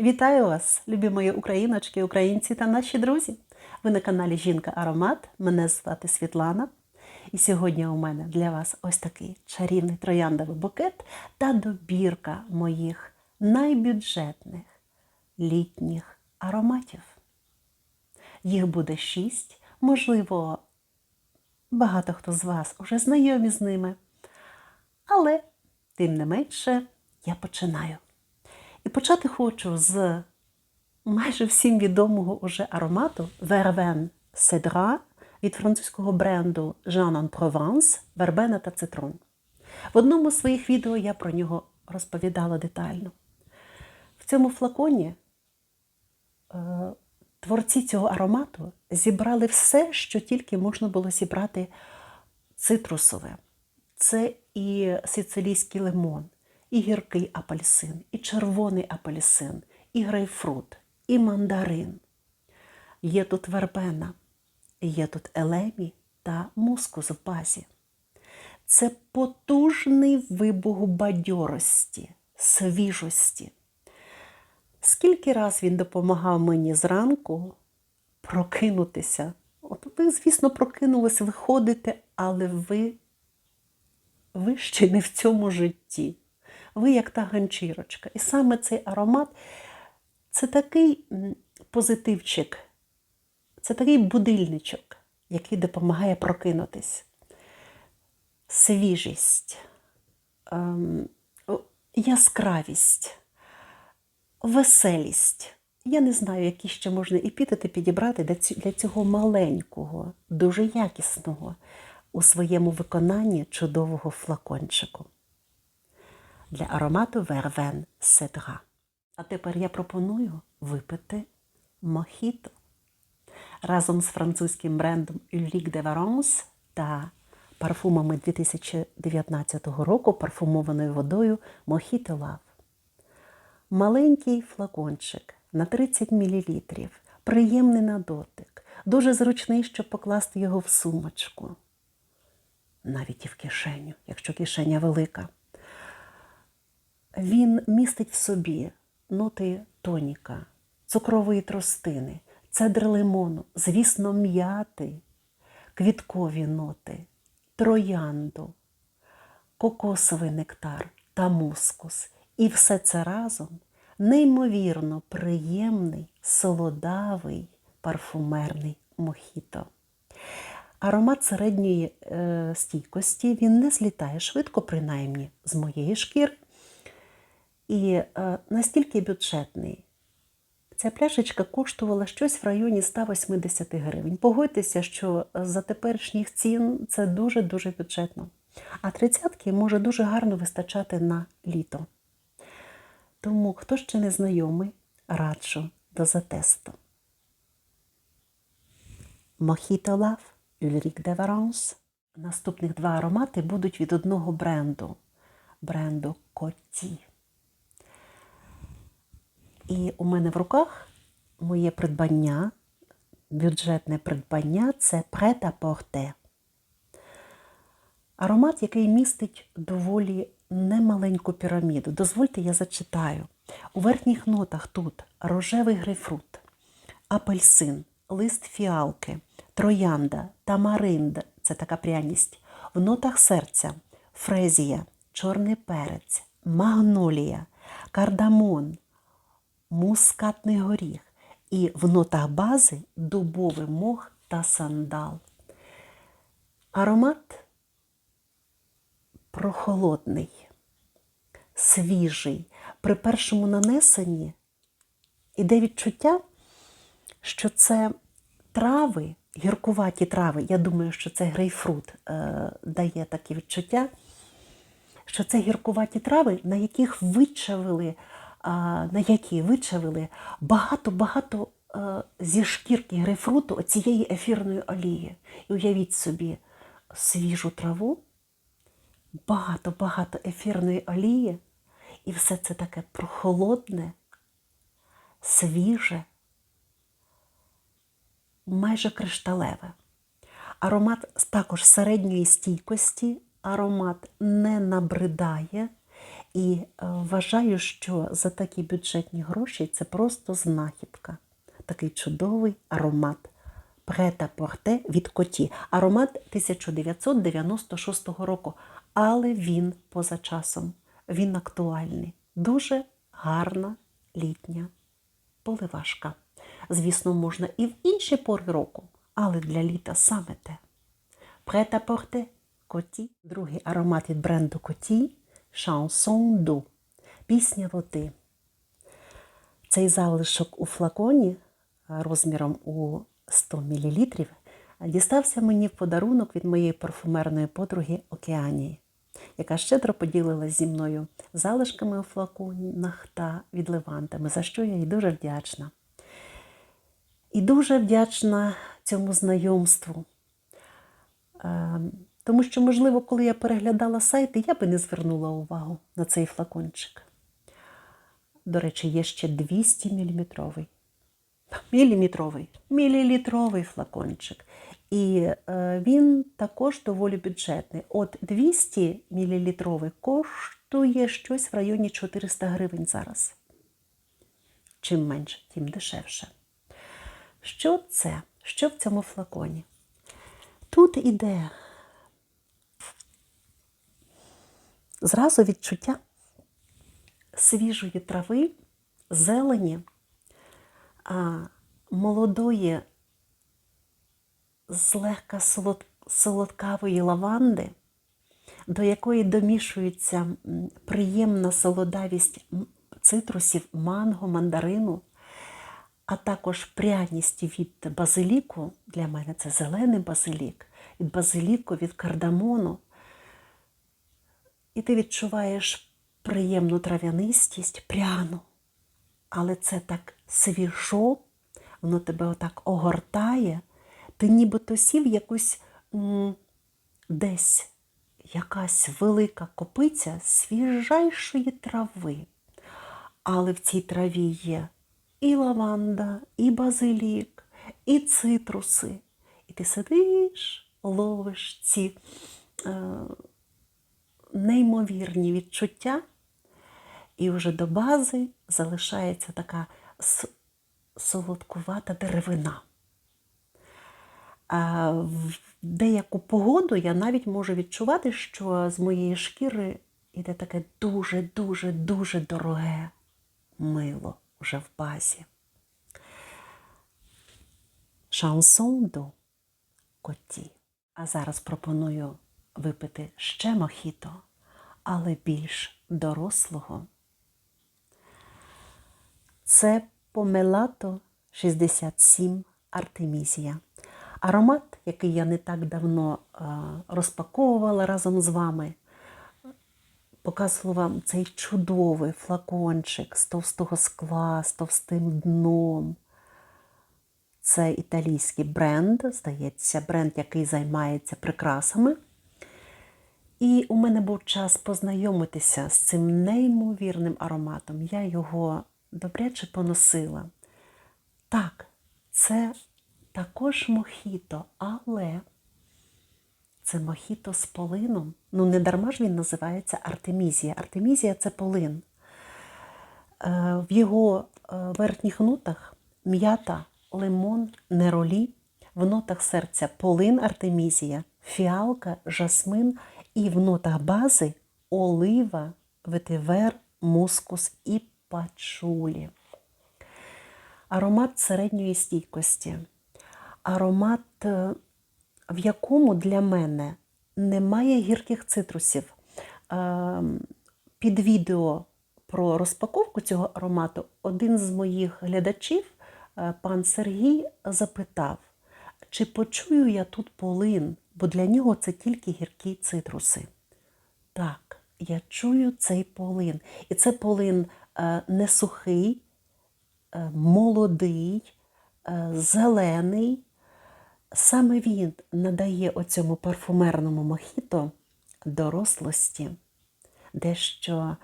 Вітаю вас, любі мої україночки, українці та наші друзі. Ви на каналі Жінка Аромат. Мене звати Світлана. І сьогодні у мене для вас ось такий чарівний трояндовий букет та добірка моїх найбюджетних літніх ароматів. Їх буде шість, можливо, багато хто з вас уже знайомі з ними. Але, тим не менше, я починаю. І почати хочу з майже всім відомого уже аромату Verven Cedra від французького бренду Jean en Provence Вербена та Цитрон. В одному з своїх відео я про нього розповідала детально. В цьому флаконі е, творці цього аромату зібрали все, що тільки можна було зібрати цитрусове. Це і сицилійський лимон, і гіркий апельсин, і червоний апельсин, і грейпфрут, і мандарин. Є тут вербена, є тут елемі та мускус в базі. Це потужний вибух бадьорості, свіжості. Скільки раз він допомагав мені зранку прокинутися? От ви, звісно, прокинулись, виходите, але ви, ви ще не в цьому житті. Ви як та ганчірочка. І саме цей аромат це такий позитивчик, це такий будильничок, який допомагає прокинутись. Свіжість, ем, яскравість, веселість. Я не знаю, які ще можна епітети підібрати для цього маленького, дуже якісного у своєму виконанні чудового флакончику для аромату Вервен Седра. А тепер я пропоную випити мохіто разом з французьким брендом Ulric de Varence та парфумами 2019 року парфумованою водою Mojito Love. Маленький флакончик на 30 мл, приємний на дотик, дуже зручний, щоб покласти його в сумочку. Навіть і в кишеню, якщо кишеня велика. Він містить в собі ноти тоніка, цукрової тростини, цедр лимону, звісно, м'яти, квіткові ноти, троянду, кокосовий нектар та мускус. І все це разом неймовірно приємний, солодавий парфумерний мохіто. Аромат середньої е, стійкості він не злітає швидко, принаймні з моєї шкіри. І е, настільки бюджетний. Ця пляшечка коштувала щось в районі 180 гривень. Погодьтеся, що за теперішніх цін це дуже-дуже бюджетно. А тридцятки може дуже гарно вистачати на літо. Тому, хто ще не знайомий, раджу до затесту. Mojito Love Ulric de Varence. Наступних два аромати будуть від одного бренду бренду Коті. І у мене в руках моє придбання, бюджетне придбання це Preta Porte. Аромат, який містить доволі немаленьку піраміду. Дозвольте, я зачитаю. У верхніх нотах тут рожевий грейпфрут, апельсин, лист фіалки, троянда, тамаринд це така пряність. В нотах серця фрезія, чорний перець, магнолія, кардамон, мускатний горіх. І в нотах бази дубовий мох та сандал. Аромат прохолодний, свіжий. При першому нанесенні іде відчуття, що це трави, гіркуваті трави. Я думаю, що це грейпфрут е, дає таке відчуття, що це гіркуваті трави, на яких вичавили на які вичавили багато-багато зі шкірки грейпфруту цієї ефірної олії. І уявіть собі свіжу траву, багато-багато ефірної олії, і все це таке прохолодне, свіже, майже кришталеве. Аромат також середньої стійкості, аромат не набридає І е, вважаю, що за такі бюджетні гроші це просто знахідка. Такий чудовий аромат. Прета порте від коті. Аромат 1996 року, але він поза часом. Він актуальний. Дуже гарна літня поливашка. Звісно, можна і в інші пори року, але для літа саме те. Прета порте коті. Другий аромат від бренду коті Chanson d'eau. Пісня води. Цей залишок у флаконі розміром у 100 мл дістався мені в подарунок від моєї парфумерної подруги Океанії, яка щедро поділилась зі мною залишками у флаконах та відливантами, за що я їй дуже вдячна. І дуже вдячна цьому знайомству. Тому що, можливо, коли я переглядала сайти, я би не звернула увагу на цей флакончик. До речі, є ще 200 міліметровий. Міліметровий, мілілітровий флакончик. І е, він також доволі бюджетний. От 200 мілілітровий коштує щось в районі 400 гривень зараз. Чим менше, тим дешевше. Що це? Що в цьому флаконі? Тут іде зразу відчуття свіжої трави, зелені, молодої, злегка солодкавої лаванди, до якої домішується приємна солодавість цитрусів, манго, мандарину, а також пряність від базиліку. Для мене це зелений базилік, від базиліку, від кардамону. І ти відчуваєш приємну трав'янистість, пряну. Але це так свіжо, воно тебе отак огортає. Ти нібито сів якусь м, десь якась велика копиця свіжайшої трави. Але в цій траві є і лаванда, і базилік, і цитруси. І ти сидиш, ловиш ці е, неймовірні відчуття, і вже до бази залишається така солодкувата деревина. А в деяку погоду я навіть можу відчувати, що з моєї шкіри йде таке дуже-дуже дуже дороге мило вже в базі. Шансон до коті. А зараз пропоную випити ще мохіто, але більш дорослого. Це помелато 67 Артемізія. Аромат, який я не так давно е, розпаковувала разом з вами, показувала вам цей чудовий флакончик з товстого скла, з товстим дном. Це італійський бренд, здається, бренд, який займається прикрасами. І у мене був час познайомитися з цим неймовірним ароматом. Я його добряче поносила. Так, це також мохіто, але це мохіто з полином. Ну, не дарма ж він називається Артемізія. Артемізія це полин. Е, В його е, верхніх нотах м'ята, лимон, неролі, в нотах серця полин Артемізія, фіалка, жасмин і в нотах бази олива, ветивер, мускус і пачулі. Аромат середньої стійкості. Аромат, е, в якому для мене немає гірких цитрусів. Е, Під відео про розпаковку цього аромату один з моїх глядачів, е, пан Сергій, запитав, чи почую я тут полин, бо для нього це тільки гіркі цитруси. Так, я чую цей полин. І це полин е, не сухий, е, молодий, е, зелений. Саме він надає оцьому парфумерному мохіто дорослості, дещо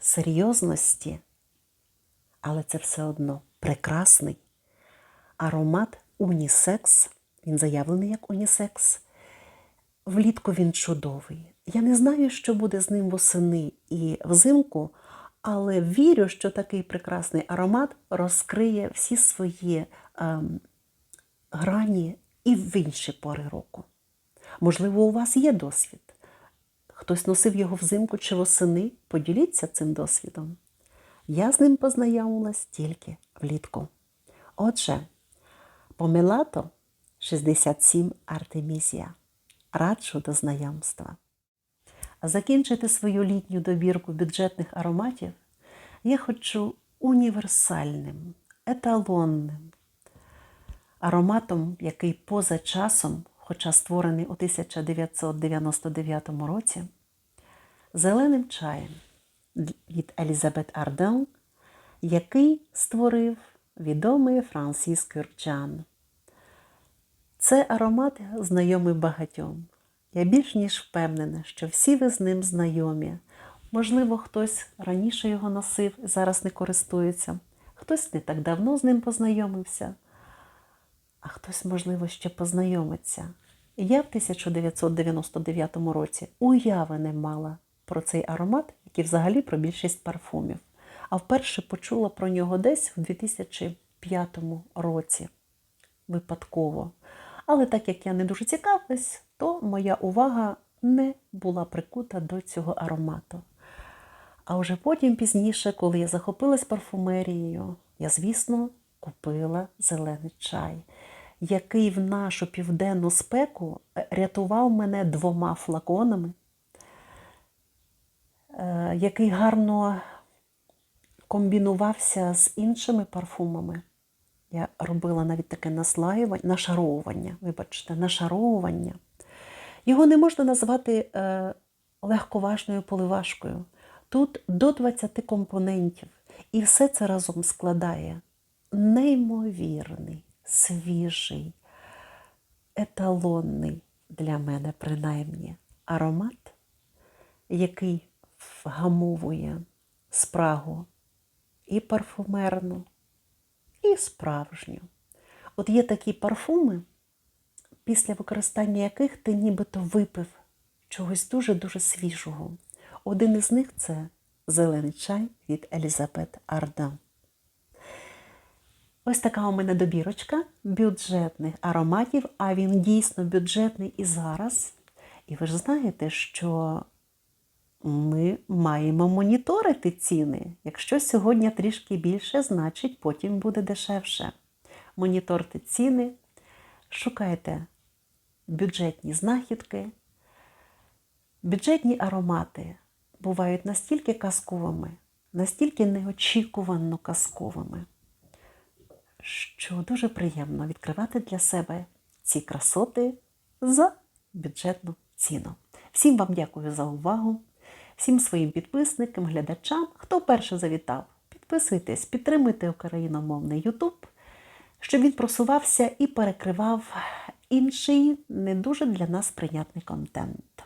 серйозності, але це все одно прекрасний аромат унісекс. Він заявлений як унісекс. Влітку він чудовий. Я не знаю, що буде з ним восени і взимку, але вірю, що такий прекрасний аромат розкриє всі свої ем, грані і в інші пори року. Можливо, у вас є досвід. Хтось носив його взимку чи восени, поділіться цим досвідом. Я з ним познайомилась тільки влітку. Отже, помелато 67 Артемізія. Раджу до знайомства. А закінчити свою літню добірку бюджетних ароматів я хочу універсальним, еталонним ароматом, який поза часом, хоча створений у 1999 році, зеленим чаєм від Елізабет Арден, який створив відомий Франсіс Кюрчан. Це аромат знайомий багатьом. Я більш ніж впевнена, що всі ви з ним знайомі. Можливо, хтось раніше його носив і зараз не користується, хтось не так давно з ним познайомився, а хтось, можливо, ще познайомиться. Я в 1999 році уяви не мала про цей аромат, як і взагалі про більшість парфумів. А вперше почула про нього десь у 2005 році випадково. Але так як я не дуже цікавилась, то моя увага не була прикута до цього аромату. А вже потім пізніше, коли я захопилась парфумерією, я, звісно, купила зелений чай, який в нашу південну спеку рятував мене двома флаконами, е, який гарно комбінувався з іншими парфумами. Я робила навіть таке наслаювання, нашаровування, вибачте, нашаровування. Його не можна назвати е, легковажною поливашкою. Тут до 20 компонентів, і все це разом складає неймовірний, свіжий, еталонний для мене, принаймні, аромат, який вгамовує спрагу і парфумерну, і справжню. От є такі парфуми, після використання яких ти нібито випив чогось дуже-дуже свіжого. Один із них це зелений чай від Елізабет Ардан. Ось така у мене добірочка бюджетних ароматів, а він дійсно бюджетний і зараз. І ви ж знаєте, що ми маємо моніторити ціни. Якщо сьогодні трішки більше, значить потім буде дешевше. Моніторте ціни, шукайте бюджетні знахідки. Бюджетні аромати бувають настільки казковими, настільки неочікувано казковими, що дуже приємно відкривати для себе ці красоти за бюджетну ціну. Всім вам дякую за увагу, всім своїм підписникам, глядачам, хто перше завітав. Підписуйтесь, підтримуйте україномовний YouTube, щоб він просувався і перекривав інший не дуже для нас прийнятний контент.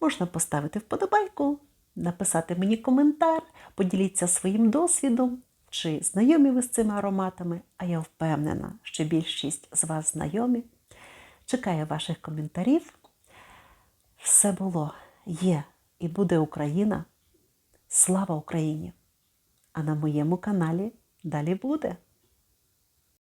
Можна поставити вподобайку, написати мені коментар, поділіться своїм досвідом, чи знайомі ви з цими ароматами, а я впевнена, що більшість з вас знайомі. Чекаю ваших коментарів. Все було, є і буде Україна. Слава Україні! А на моєму каналі далі буде.